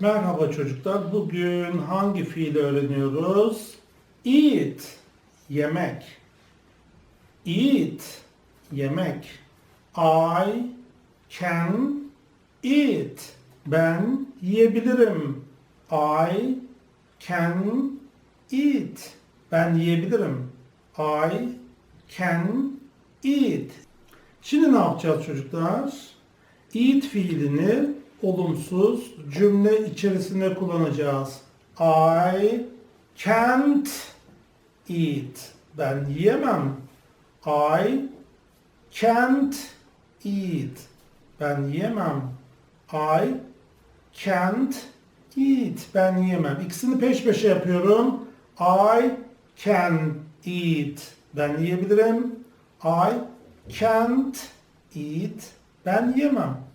Merhaba çocuklar. Bugün hangi fiili öğreniyoruz? Eat, yemek. Eat, yemek. I can eat. Ben yiyebilirim. I can eat. Ben yiyebilirim. I can eat. Şimdi ne yapacağız çocuklar? Eat fiilini olumsuz cümle içerisinde kullanacağız. I can't eat. Ben yiyemem. I can't eat. Ben yiyemem. I can't eat. Ben yiyemem. İkisini peş peşe yapıyorum. I can eat. Ben yiyebilirim. I can't eat. Ben yiyemem.